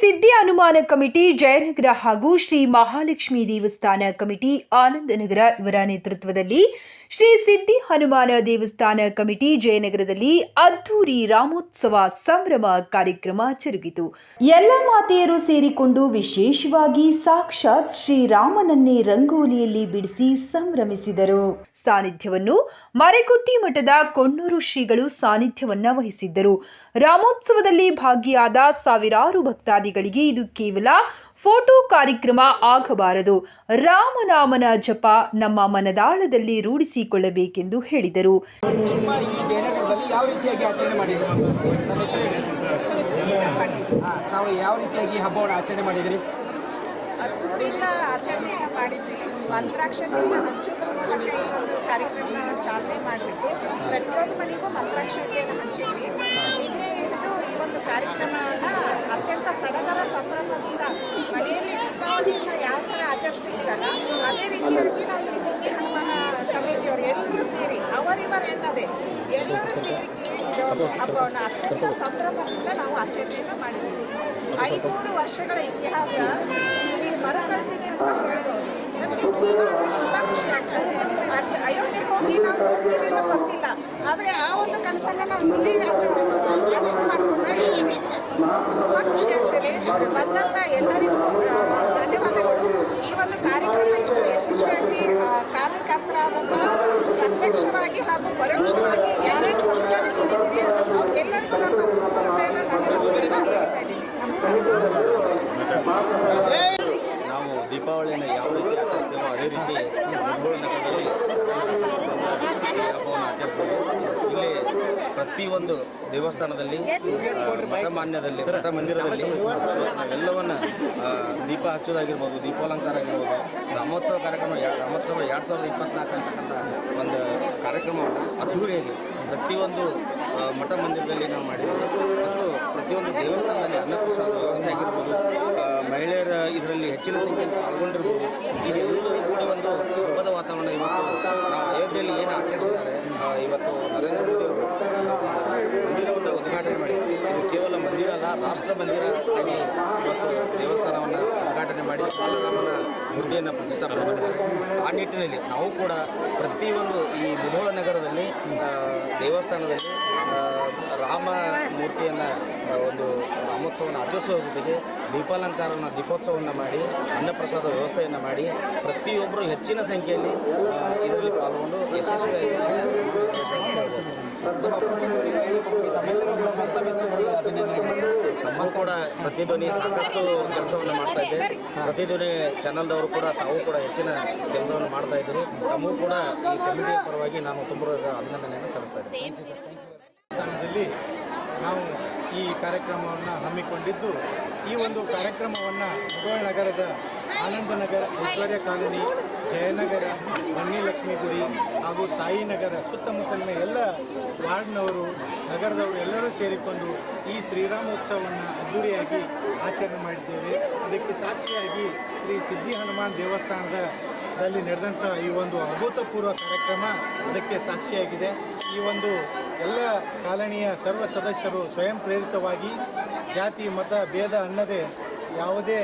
ಸಿದ್ಧಿ ಹನುಮಾನ ಕಮಿಟಿ, ಜಯನಗರ ಹಾಗೂ ಶ್ರೀ ಮಹಾಲಕ್ಷ್ಮಿ ದೇವಸ್ಥಾನ ಕಮಿಟಿ, ಆನಂದನಗರ ಇವರ ನೇತೃತ್ವದಲ್ಲಿ ಶ್ರೀ ಸಿದ್ಧಿ ಹನುಮಾನ ದೇವಸ್ಥಾನ ಕಮಿಟಿ ಜಯನಗರದಲ್ಲಿ ಅದ್ದೂರಿ ರಾಮೋತ್ಸವ ಸಂಭ್ರಮ ಕಾರ್ಯಕ್ರಮ ಜರುಗಿತು. ಎಲ್ಲ ಮಾತೆಯರು ಸೇರಿಕೊಂಡು ವಿಶೇಷವಾಗಿ ಸಾಕ್ಷಾತ್ ಶ್ರೀರಾಮನನ್ನೇ ರಂಗೋಲಿಯಲ್ಲಿ ಬಿಡಿಸಿ ಸಂಭ್ರಮಿಸಿದರು. ಸಾನ್ನಿಧ್ಯವನ್ನು ಮರೆಗುತ್ತಿ ಮಠದ ಕೊಣ್ಣೂರು ಶ್ರೀಗಳು ಸಾನ್ನಿಧ್ಯವನ್ನ ವಹಿಸಿದ್ದರು. ರಾಮೋತ್ಸವದಲ್ಲಿ ಭಾಗಿಯಾದ ಸಾವಿರಾರು ಭಕ್ತಾದಿಗಳಿಗೆ ಇದು ಕೇವಲ ಫೋಟೋ ಕಾರ್ಯಕ್ರಮ ಆಗಬಾರದು. ರಾಮನಾಮನ ಜಪ ನಮ್ಮ ಮನದಾಳದಲ್ಲಿ ರೂಢಿಸಿಕೊಳ್ಳಬೇಕೆಂದು ಹೇಳಿದರು. ನಾವು ಯಾವ ರೀತಿಯಾಗಿ ಹಬ್ಬವನ್ನು ಆಚರಣೆ ಮಾಡಿದ್ರಿ ಅದ್ದೂರಿಯಿಂದ ಆಚರಣೆಯನ್ನು ಮಾಡಿದ್ವಿ. ಮಂತ್ರಾಕ್ಷತೆಯನ್ನು ಹಂಚೋದ್ರ ಮೂಲಕ ಈ ಒಂದು ಕಾರ್ಯಕ್ರಮವನ್ನು ಚಾಲನೆ ಮಾಡಿಬಿಟ್ಟು ಪ್ರತಿಯೊಂದು ಮನೆಗೂ ಮಂತ್ರಾಕ್ಷತೆಯನ್ನು ಹಂಚಿದ್ವಿ. ನಿನ್ನೆ ಹಿಡಿದು ಈ ಒಂದು ಕಾರ್ಯಕ್ರಮವನ್ನು ಅತ್ಯಂತ ಸಡಗರ ಸಂಭ್ರಮದಿಂದ ಮನೆಯಲ್ಲಿ ದೀಪಾವಳಿಯನ್ನು ಯಾವ ಆಚರಿಸ್ತಿದ್ದೀರಲ್ಲ ಅದೇ ರೀತಿಯಾಗಿ ನಾವು ಇಲ್ಲಿ ಸಿದ್ಧಿ ಹನುಮಾನ ಸಮಿತಿಯವರು ಎಲ್ಲರೂ ಸೇರಿ ಅವರಿವರು ಎನ್ನದೆ ಎಲ್ಲರೂ ಸೇರಿ ಹಬ್ಬವನ್ನು ಅತ್ಯಂತ ಸಂಭ್ರಮದಿಂದ ನಾವು ಆಚರಣೆಯನ್ನು ಮಾಡಿದ್ದೀವಿ ಐನೂರು ವರ್ಷಗಳ ಇತಿಹಾಸ ಇಲ್ಲಿ ಮರಕಳಿಸಿದೆ ಅಂತ ಹೇಳ್ಬೋದು ನಮಗೆ ಖುಷಿ ಆಗ್ತದೆ ಅದು ಅಯೋಧ್ಯೆಗೆ ಹೋಗಿ ನಾವು ನೋಡ್ತೀವಿ ಅನ್ನೋ ಗೊತ್ತಿಲ್ಲ ಆದರೆ ಆ ಒಂದು ಕನಸನ್ನು ನಾವು ಇಲ್ಲಿ ಕೆಲಸ ಮಾಡ್ಕೊಂಡು ತುಂಬ ಖುಷಿ ಆಗ್ತದೆ? ಬಂದಂಥ ಎಲ್ಲರಿಗೂ ಆ, ಧನ್ಯವಾದಗಳು ಈ ಒಂದು ಕಾರ್ಯಕ್ರಮ ಇಷ್ಟು ಯಶಸ್ವಿಯಾಗಿ ಆ, ಕಾರಣಕರ್ತರಾದಂಥ ಪ್ರತ್ಯಕ್ಷವಾಗಿ ಹಾಗೂ ಪರೋಕ್ಷವಾಗಿ ಯಾರ್ಯಾರು ಸಹಕಾರ ನೀಡಿದ್ದೀರಿ ಅವ್ರಿಗೆಲ್ಲರಿಗೂ ನಮ್ಮ ತುಂಬ ಹೃದಯದ ಧನ್ಯವಾದಗಳನ್ನ ಅರ್ಪಿಸ್ತಾ ಇದ್ದೀನಿ ನಮಸ್ಕಾರ ನಾವು ದೀಪಾವಳಿಯನ್ನು ಯಾವ ರೀತಿ ಆಚರಿಸ್ತೇವೋ ಅದೇ ರೀತಿ ಬೆಂಗಳೂರು ನಗರದಲ್ಲಿ ಹಬ್ಬವನ್ನು ಆಚರಿಸ್ತೇವೆ ಇಲ್ಲಿ ಪ್ರತಿಯೊಂದು ದೇವಸ್ಥಾನದಲ್ಲಿ, ಮಠಮಾನ್ಯದಲ್ಲಿ ಮಠ ಮಂದಿರದಲ್ಲಿ ಎಲ್ಲವನ್ನು ದೀಪ ಹಚ್ಚೋದಾಗಿರ್ಬೋದು, ದೀಪಾಲಂಕಾರ ಆಗಿರ್ಬೋದು, ರಾಮೋತ್ಸವ ಕಾರ್ಯಕ್ರಮ ರಾಮೋತ್ಸವ ಎರಡು ಸಾವಿರದ ಇಪ್ಪತ್ನಾಲ್ಕು ಅಂತಕ್ಕಂಥ ಒಂದು ಕಾರ್ಯಕ್ರಮವನ್ನು ಅದ್ಧೂರಿಯಾಗಿ ಪ್ರತಿಯೊಂದು ಮಠ ಮಂದಿರದಲ್ಲಿ ನಾವು ಮಾಡಿದ್ದೇವೆ. ಮತ್ತು ಪ್ರತಿಯೊಂದು ದೇವಸ್ಥಾನದಲ್ಲಿ ಅನ್ನಪ್ರಸಾದ ವ್ಯವಸ್ಥೆ ಆಗಿರ್ಬೋದು ಮಹಿಳೆಯರ ಇದರಲ್ಲಿ ಹೆಚ್ಚಿನ ಸಂಖ್ಯೆಯಲ್ಲಿ ಪಾಲ್ಗೊಂಡಿರ್ಬೋದು. ಇದೆಲ್ಲವೂ ಕೂಡ ಒಂದು ಹಬ್ಬದ ವಾತಾವರಣ ಇವತ್ತು ನಾವು ಅಯೋಧ್ಯೆಯಲ್ಲಿ ಏನು ಆಚರಿಸಿದ್ದಾರೆ ಇವತ್ತು ನರೇಂದ್ರ ಮೋದಿ ಅವರು ಮಂದಿರವನ್ನು ಉದ್ಘಾಟನೆ ಮಾಡಿ ಇದು ಕೇವಲ ಮಂದಿರ ಅಲ್ಲ, ರಾಷ್ಟ್ರ ಮಂದಿರ ಆಗಿ ಇವತ್ತು ದೇವಸ್ಥಾನವನ್ನು ಉದ್ಘಾಟನೆ ಮಾಡಿ ಬಾಲರಾಮನ ಮೂರ್ತಿಯನ್ನು ಪ್ರತಿಷ್ಠಾಪನೆ ಮಾಡಿದ್ದಾರೆ. ಆ ನಿಟ್ಟಿನಲ್ಲಿ ನಾವು ಕೂಡ ಪ್ರತಿಯೊಂದು ಈ ಮುಧೋಳ ನಗರದಲ್ಲಿ ದೇವಸ್ಥಾನದಲ್ಲಿ ರಾಮ ಮೂರ್ತಿಯನ್ನು ಒಂದು ರಾಮೋತ್ಸವವನ್ನು ಆಚರಿಸುವ ಜೊತೆಗೆ ದೀಪಾಲಂಕಾರವನ್ನು ದೀಪೋತ್ಸವವನ್ನು ಮಾಡಿ, ಅನ್ನಪ್ರಸಾದ ವ್ಯವಸ್ಥೆಯನ್ನು ಮಾಡಿ ಪ್ರತಿಯೊಬ್ಬರು ಹೆಚ್ಚಿನ ಸಂಖ್ಯೆಯಲ್ಲಿ ಇದರಲ್ಲಿ ಪಾಲ್ಗೊಂಡು ಯಶಸ್ವಿಯಾಗಿ ನಿರ್ವಹಿಸುವಂತ ಹೇಳ್ಬೋದು ಸರ್. ನಮ್ಮ ಪ್ರತಿನಿಧಿಗಳಿಗೆ ಕೂಡ ಪ್ರತಿಧ್ವನಿ ಸಾಕಷ್ಟು ಕೆಲಸವನ್ನು ಮಾಡ್ತಾ ಇದೆ. ಪ್ರತಿಧ್ವನಿ ಚಾನಲ್ದವರು ಕೂಡ ತಾವು ಕೂಡ ಹೆಚ್ಚಿನ ಕೆಲಸವನ್ನು ಮಾಡ್ತಾ ಇದ್ದರು. ತಮಗೂ ಕೂಡ ಈ ಕಮಿಟಿಯ ಪರವಾಗಿ ನಾನು ತುಂಬ ಅಭಿನಂದನೆಯನ್ನು ಸಲ್ಲಿಸ್ತಾ ಇದ್ದೇನೆ. ಸ್ಥಾನದಲ್ಲಿ ನಾವು ಈ ಕಾರ್ಯಕ್ರಮವನ್ನು ಹಮ್ಮಿಕೊಂಡಿದ್ದು ಈ ಒಂದು ಕಾರ್ಯಕ್ರಮವನ್ನು ಮುಗೋಳ ನಗರದ ಆನಂದ ನಗರ ಐಶ್ವರ್ಯ ಕಾಲೋನಿ ಜಯನಗರ ಬನ್ನಿಲಕ್ಷ್ಮಿ ಗುಡಿ ಹಾಗೂ ಸಾಯಿನಗರ ಸುತ್ತಮುತ್ತಲಿನ ಎಲ್ಲ ವಾರ್ಡ್ನವರು, ನಗರದವರು ಎಲ್ಲರೂ ಸೇರಿಕೊಂಡು ಈ ಶ್ರೀರಾಮೋತ್ಸವವನ್ನು ಅದ್ದೂರಿಯಾಗಿ ಆಚರಣೆ ಮಾಡಿದ್ದೇವೆ. ಅದಕ್ಕೆ ಸಾಕ್ಷಿಯಾಗಿ ಶ್ರೀ ಸಿದ್ಧಿ ಹನುಮಾನ್ ದೇವಸ್ಥಾನದ ದಲ್ಲಿ ನಡೆದಂಥ ಈ ಒಂದು ಅಭೂತಪೂರ್ವ ಕಾರ್ಯಕ್ರಮ ಅದಕ್ಕೆ ಸಾಕ್ಷಿಯಾಗಿದೆ. ಈ ಒಂದು ಎಲ್ಲ ಕಾಲನಿಯ ಸರ್ವ ಸದಸ್ಯರು ಸ್ವಯಂ ಪ್ರೇರಿತವಾಗಿ ಜಾತಿ, ಮತ, ಭೇದ ಅನ್ನದೇ ಯಾವುದೇ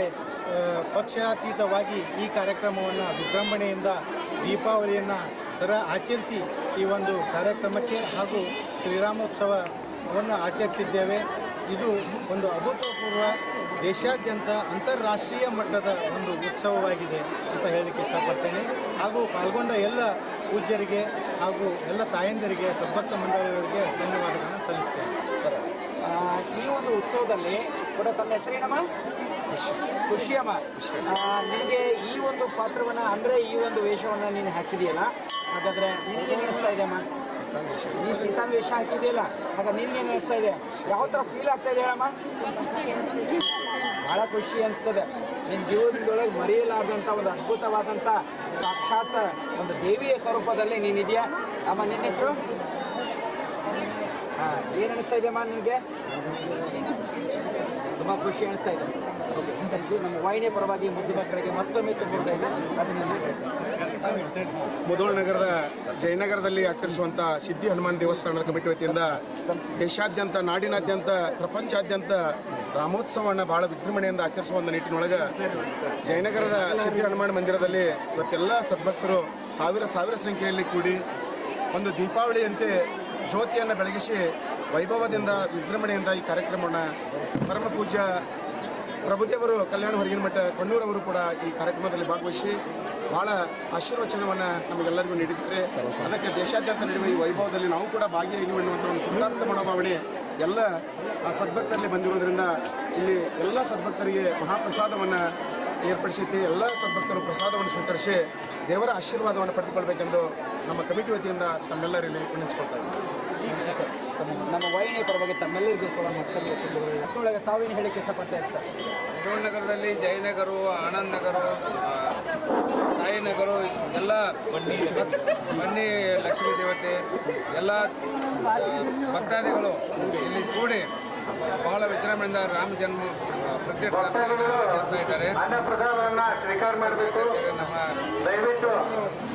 ಪಕ್ಷಾತೀತವಾಗಿ ಈ ಕಾರ್ಯಕ್ರಮವನ್ನು ವಿಜೃಂಭಣೆಯಿಂದ ದೀಪಾವಳಿಯನ್ನು ಥರ ಆಚರಿಸಿ ಈ ಒಂದು ಕಾರ್ಯಕ್ರಮಕ್ಕೆ ಹಾಗೂ ಶ್ರೀರಾಮೋತ್ಸವವನ್ನು ಆಚರಿಸಿದ್ದೇವೆ. ಇದು ಒಂದು ಅಭೂತಪೂರ್ವ ದೇಶಾದ್ಯಂತ ಅಂತಾರಾಷ್ಟ್ರೀಯ ಮಟ್ಟದ ಒಂದು ಉತ್ಸವವಾಗಿದೆ ಅಂತ ಹೇಳಲಿಕ್ಕೆ ಇಷ್ಟಪಡ್ತೇನೆ. ಹಾಗೂ ಪಾಲ್ಗೊಂಡ ಎಲ್ಲ ಪೂಜ್ಯರಿಗೆ ಹಾಗೂ ಎಲ್ಲ ತಾಯಂದಿರಿಗೆ ಸದ್ಭಕ್ತ ಮಂಡಳಿಯವರಿಗೆ ಧನ್ಯವಾದಗಳನ್ನು ಸಲ್ಲಿಸ್ತೇನೆ. ಈ ಒಂದು ಉತ್ಸವದಲ್ಲಿ ಕೂಡ ತನ್ನ ಹೆಸರೇನಮ್ಮ? ಖುಷಿಯಮ್ಮ. ನಿಮಗೆ ಈ ಒಂದು ಪಾತ್ರವನ್ನು ಅಂದರೆ ಈ ಒಂದು ವೇಷವನ್ನು ನೀನು ಹಾಕಿದೆಯಲ್ಲ ಹಾಗಾದರೆ ನಿಮಗೆ ಅನಿಸ್ತಾ ಇದೆ ಅಮ್ಮ? ನೀನು ಸೀತಾನ್ ವೇಷ ಹಾಕಿದೆಯಲ್ಲ ಆಗ ನಿನಗೆ ಅನಿಸ್ತಾ ಇದೆ? ಯಾವ ಥರ ಫೀಲ್ ಆಗ್ತಾ ಇದೆ ಅಮ್ಮ ಭಾಳ ಖುಷಿ ಅನಿಸ್ತದೆ. ನಿನ್ನ ಜೀವನದೊಳಗೆ ಮರೆಯಲಾರ್ದಂಥ ಒಂದು ಅದ್ಭುತವಾದಂಥ ಸಾಕ್ಷಾತ್ ಒಂದು ದೇವಿಯ ಸ್ವರೂಪದಲ್ಲಿ ನೀನಿದೆಯಾ ಅಮ್ಮ ನಿನ್ನ ಹೆಸರು? ಏನು ಅನಿಸ್ತಾ ಮಾ ನಿಮಗೆ? ತುಂಬ ಖುಷಿ ಅನಿಸ್ತಾ ಇದೆ. ಓಕೆ ನಮ್ಮ ಪರವಾಗಿ ಮುದ್ದು ಮಕ್ಕಳಿಗೆ ಮತ್ತೊಮ್ಮೆ ತುಂಬ ಅಭಿನಂದನೆ ಮುಧೋಳ ನಗರದ, ಜಯನಗರದಲ್ಲಿ ಆಚರಿಸುವಂಥ ಸಿದ್ಧಿ ಹನುಮಾನ್ ದೇವಸ್ಥಾನದ ಕಮಿಟಿ ವತಿಯಿಂದ ದೇಶಾದ್ಯಂತ, ನಾಡಿನಾದ್ಯಂತ, ಪ್ರಪಂಚಾದ್ಯಂತ ರಾಮೋತ್ಸವವನ್ನು ಬಹಳ ವಿಜೃಂಭಣೆಯಿಂದ ಆಚರಿಸುವಂಥ ನಿಟ್ಟಿನೊಳಗೆ ಜಯನಗರದ ಸಿದ್ಧಿ ಹನುಮಾನ್ ಮಂದಿರದಲ್ಲಿ ಇವತ್ತೆಲ್ಲ ಸದ್ಭಕ್ತರು ಸಾವಿರ ಸಾವಿರ ಸಂಖ್ಯೆಯಲ್ಲಿ ಕೂಡಿ ಒಂದು ದೀಪಾವಳಿಯಂತೆ ಜ್ಯೋತಿಯನ್ನು ಬೆಳಗಿಸಿ ವೈಭವದಿಂದ ವಿಜೃಂಭಣೆಯಿಂದ ಈ ಕಾರ್ಯಕ್ರಮವನ್ನು ಪರಮ ಪೂಜ್ಯ ಪ್ರಭುದೇವರು ಕಲ್ಯಾಣ ಹೊರಗಿನ ಮಠ ಕಣ್ಣೂರವರು ಕೂಡ ಈ ಕಾರ್ಯಕ್ರಮದಲ್ಲಿ ಭಾಗವಹಿಸಿ ಬಹಳ ಆಶೀರ್ವಚನವನ್ನು ನಮಗೆಲ್ಲರಿಗೂ ನೀಡಿದ್ದಾರೆ. ಅದಕ್ಕೆ ದೇಶಾದ್ಯಂತ ನಡೆಯುವ ಈ ವೈಭವದಲ್ಲಿ ನಾವು ಕೂಡ ಭಾಗಿಯಾಗಿ ಎನ್ನುವಂಥ ಒಂದು ಕೃತಾರ್ಥ ಮನೋಭಾವನೆ ಎಲ್ಲ ಆ ಸದ್ಭಕ್ತರಲ್ಲಿ ಬಂದಿರೋದ್ರಿಂದ ಇಲ್ಲಿ ಎಲ್ಲ ಸದ್ಭಕ್ತರಿಗೆ ಮಹಾಪ್ರಸಾದವನ್ನು ಏರ್ಪಡಿಸೈತಿ ಎಲ್ಲ ಸದ್ಭಕ್ತರು ಪ್ರಸಾದವನ್ನು ಸ್ವೀಕರಿಸಿ ದೇವರ ಆಶೀರ್ವಾದವನ್ನು ಪಡೆದುಕೊಳ್ಬೇಕೆಂದು ನಮ್ಮ ಕಮಿಟಿ ವತಿಯಿಂದ ತಮ್ಮೆಲ್ಲರಲ್ಲಿ ವಿನಂತಿಸ್ಕೊಳ್ತಾ ಇದ್ದೀವಿ ನಮ್ಮ ವಾಹಿನಿಯ ಪರವಾಗಿ ತಮ್ಮೆಲ್ಲರಿಗೂ ಕೂಡ ಮಕ್ಕಳಿಗೆ ಮಕ್ಕಳೊಳಗೆ ತಾವೇನು ಹೇಳಕ್ಕೆ ಇಷ್ಟಪಡ್ತಾ ಸರ್? ಮುಧೋಳ ನಗರದಲ್ಲಿ ಜಯನಗರ ಆನಂದ್ ನಗರ ಸಾಯಿನಗರ ಎಲ್ಲ ಬನ್ನಿ. ಬನ್ನಿ ಲಕ್ಷ್ಮೀ ದೇವತೆ ಎಲ್ಲ ಭಕ್ತಾದಿಗಳು ಇಲ್ಲಿ ಕೂಡಿ ಬಹಳ ವಿಜೃಂಭಣೆಯಿಂದ ರಾಮ ಜನ್ಮ ಆಚರಿಸ್ತಾ ಇದ್ದಾರೆ ನಮ್ಮ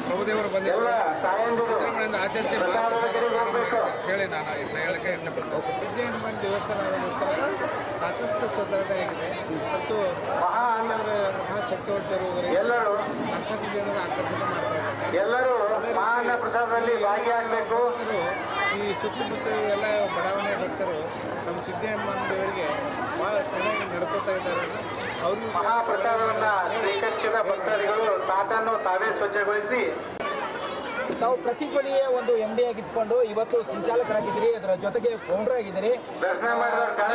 ಪ್ರಭುದೇವರು ಬಂದಿದ್ದಾರೆ ವಿಜೃಂಭಣೆಯಿಂದ ಆಚರಿಸಿ ಹೇಳಿ ನಾನು ಇದನ್ನ ಹೇಳಕ್ಕೆ ಇಷ್ಟಪಡ್ತೀನಿ. ಸಿದ್ಧಿ ಹನುಮಾನ್ ದೇವಸ್ಥಾನದ ನಂತರ ಸಾಕಷ್ಟು ಸುಧಾರಣೆಯಾಗಿದೆ ಮತ್ತು ಮಹಾ ಅಂದರೆ ಮಹಾಶಕ್ತಿವಂತರು ಎಲ್ಲರೂ ಸಾಕಷ್ಟು ಜನರು ಆಕರ್ಷಣೆ ಮಾಡ್ತಾ ಇದ್ದಾರೆ. ಎಲ್ಲರೂ ಮಹಾನ್ನ ಪ್ರಸಾದದಲ್ಲಿ ಭಾಗಿಯಾಗಬೇಕು. ಈ ಸುತ್ತಮುತ್ತ ಎಲ್ಲ ಬಡಾವಣೆ ಭಕ್ತರು ನಮ್ಮ ಸಿದ್ಧಿ ಹನುಮಾನ್ ದೇವರಿಗೆ ಭಾಳ ಚೆನ್ನಾಗಿ ನಡ್ಕೋತಾ ಇದ್ದಾರೆ. ಅವರು ಮಹಾಪ್ರಸಾದವನ್ನು ಸ್ವೀಕರಿಸಿದ ಭಕ್ತಾದಿಗಳು ತಾಟನ್ನು ತಾವೇ ಸ್ವಚ್ಛಗೊಳಿಸಿ. ತಾವು ಪ್ರತಿಭಟನೆಯ ಒಂದು ಎಂ ಡಿ ಆಗಿದ್ಕೊಂಡು ಇವತ್ತು ಸಂಚಾಲಕರಾಗಿದ್ದೀರಿ ಅದರ ಜೊತೆಗೆ ಫೌಂಡರ್ ಆಗಿದ್ದೀರಿ.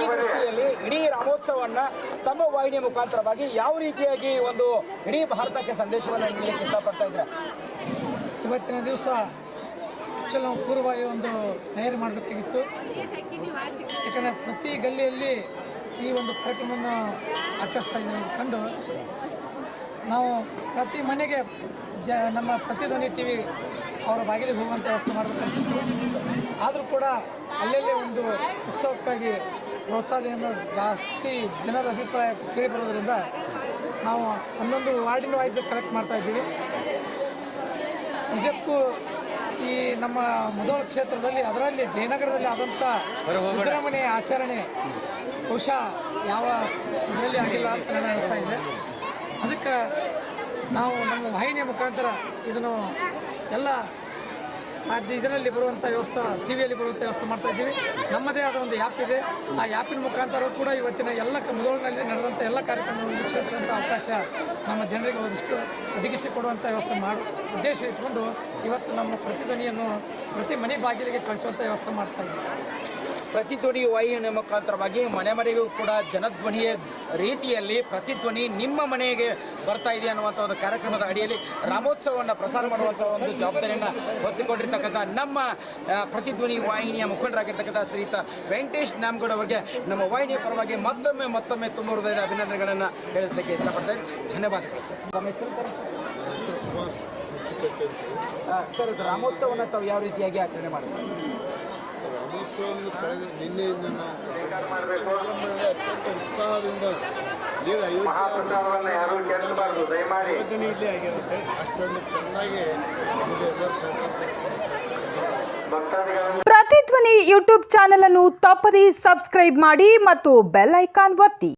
ಈ ದೃಷ್ಟಿಯಲ್ಲಿ ಇಡೀ ರಾಮೋತ್ಸವವನ್ನು ತಮ್ಮ ವಾಹಿನಿಯ ಮುಖಾಂತರವಾಗಿ ಯಾವ ರೀತಿಯಾಗಿ ಒಂದು ಇಡೀ ಭಾರತಕ್ಕೆ ಸಂದೇಶವನ್ನು ನೀಡಲಿಕ್ಕೆ ಇಷ್ಟಪಡ್ತಾ ಇದ್ದಾರೆ? ಇವತ್ತಿನ ದಿವಸ ಆ್ಯಕ್ಚುಲಿ ನಾವು ಪೂರ್ವವಾಗಿ ಒಂದು ತಯಾರಿ ಮಾಡಬೇಕಾಗಿತ್ತು. ಯಾಕಂದರೆ ಪ್ರತಿ ಗಲ್ಲಿಯಲ್ಲಿ ಈ ಒಂದು ಕಾರ್ಯಕ್ರಮವನ್ನು ಆಚರಿಸ್ತಾ ಇದ್ದೀವಿ ಕಂಡು ನಾವು ಪ್ರತಿ ಮನೆಗೆ ಜ, ನಮ್ಮ ಪ್ರತಿಧ್ವನಿ ಟಿ ವಿ ಅವರ ಬಾಗಿಲಿಗೆ ಹೋಗುವಂಥ ವ್ಯವಸ್ಥೆ ಮಾಡಬೇಕಂತ ಆದರೂ ಕೂಡ ಅಲ್ಲಲ್ಲೇ ಒಂದು ಉತ್ಸವಕ್ಕಾಗಿ ಪ್ರೋತ್ಸಾಹದಿಂದ ಜಾಸ್ತಿ ಜನರ ಅಭಿಪ್ರಾಯ ಕೇಳಿ ಬರೋದರಿಂದ ನಾವು ಒಂದೊಂದು ವಾರ್ಡಿನ ವೈಸ್ ಕಲೆಕ್ಟ್ ಮಾಡ್ತಾ ಇದ್ದೀವಿ. ನಿಜಕ್ಕೂ ಈ ನಮ್ಮ ಮುಧೋಳ ಕ್ಷೇತ್ರದಲ್ಲಿ ಅದರಲ್ಲಿ ಜಯನಗರದಲ್ಲಿ ಆದಂಥ ವಿಜೃಂಭಣೆ ಆಚರಣೆ ಬಹುಶಃ ಯಾವ ಇದರಲ್ಲಿ ಆಗಿಲ್ಲ ಅಂತ ನಾನು ಅನಿಸ್ತಾ ಇದೆ. ಅದಕ್ಕೆ ನಾವು ನಮ್ಮ ವಾಹಿನಿಯ ಮುಖಾಂತರ ಇದನ್ನು ಎಲ್ಲ ಅದು ಇದರಲ್ಲಿ ಬರುವಂಥ ವ್ಯವಸ್ಥೆ, ಟಿ ವಿಯಲ್ಲಿ ಬರುವಂಥ ವ್ಯವಸ್ಥೆ ಮಾಡ್ತಾ ಇದ್ದೀವಿ. ನಮ್ಮದೇ ಆದ ಒಂದು ಆ್ಯಪ್ ಇದೆ. ಆ ಆ್ಯಪಿನ ಮುಖಾಂತರ ಕೂಡ ಇವತ್ತಿನ ಎಲ್ಲ ಮುಧೋಳಿನಲ್ಲಿ ನಡೆದಂಥ ಎಲ್ಲ ಕಾರ್ಯಕ್ರಮಗಳನ್ನು ವೀಕ್ಷಿಸುವಂಥ ಅವಕಾಶ ನಮ್ಮ ಜನರಿಗೆ ಒಂದಿಷ್ಟು ಒದಗಿಸಿಕೊಡುವಂಥ ವ್ಯವಸ್ಥೆ ಮಾಡಿ. ಉದ್ದೇಶ ಇಟ್ಕೊಂಡು ಇವತ್ತು ನಮ್ಮ ಪ್ರತಿಧ್ವನಿಯನ್ನು ಪ್ರತಿ ಮನೆ ಬಾಗಿಲಿಗೆ ಕಳಿಸುವಂಥ ವ್ಯವಸ್ಥೆ ಮಾಡ್ತಾ ಇದ್ದೀವಿ. ಪ್ರತಿಧ್ವನಿ ವಾಹಿನಿಯ ಮುಖಾಂತರವಾಗಿ ಮನೆ ಮನೆಗೂ ಕೂಡ ಜನಧ್ವನಿಯ ರೀತಿಯಲ್ಲಿ ಪ್ರತಿಧ್ವನಿ ನಿಮ್ಮ ಮನೆಗೆ ಬರ್ತಾ ಇದೆ ಅನ್ನುವಂಥ ಒಂದು ಕಾರ್ಯಕ್ರಮದ ಅಡಿಯಲ್ಲಿ ರಾಮೋತ್ಸವವನ್ನು ಪ್ರಸಾರ ಮಾಡುವಂಥ ಒಂದು ಜವಾಬ್ದಾರಿಯನ್ನು ಹೊತ್ತುಕೊಂಡಿರ್ತಕ್ಕಂಥ ನಮ್ಮ ಪ್ರತಿಧ್ವನಿ ವಾಹಿನಿಯ ಮುಖಂಡರಾಗಿರ್ತಕ್ಕಂಥ ಶ್ರೀಯುತ ವೆಂಕಟೇಶ್ ನಾಮಗೌಡ ಅವರಿಗೆ ನಮ್ಮ ವಾಹಿನಿಯ ಪರವಾಗಿ ಮತ್ತೊಮ್ಮೆ ಮತ್ತೊಮ್ಮೆ ತುಂಬ ಹೃದಯದ ಅಭಿನಂದನೆಗಳನ್ನು ಹೇಳಲಿಕ್ಕೆ ಇಷ್ಟಪಡ್ತೇನೆ ಧನ್ಯವಾದಗಳು ಸರ್. ತಮ್ಮ ಹೆಸರು ಸರ್? ಸರ್ ಇದು ರಾಮೋತ್ಸವವನ್ನು ತಾವು ಯಾವ ರೀತಿಯಾಗಿ ಆಚರಣೆ ಮಾಡಿದ್ರು? ರಾಮೋತ್ಸವವನ್ನು ಕಳೆದ ನಿನ್ನೆಯಿಂದ ನಾವು ವಿಜೃಂಭಣೆಯಿಂದ ಅತ್ಯಂತ ಉತ್ಸಾಹದಿಂದ ಈಗ ಅಯೋಧ್ಯೆ ಇಲ್ಲೇ ಆಗಿರುತ್ತೆ. ಅಷ್ಟೊಂದು ಚೆನ್ನಾಗಿ ನಮಗೆ ಎಲ್ಲರೂ ಸಹಕಾರ ಪ್ರತಿಧ್ವನಿ ಯೂಟ್ಯೂಬ್ ಚಾನೆಲ್ ಅನ್ನು ತಪ್ಪದೇ ಸಬ್ಸ್ಕ್ರೈಬ್ ಮಾಡಿ ಮತ್ತು ಬೆಲ್ ಐಕಾನ್ ಒತ್ತಿ.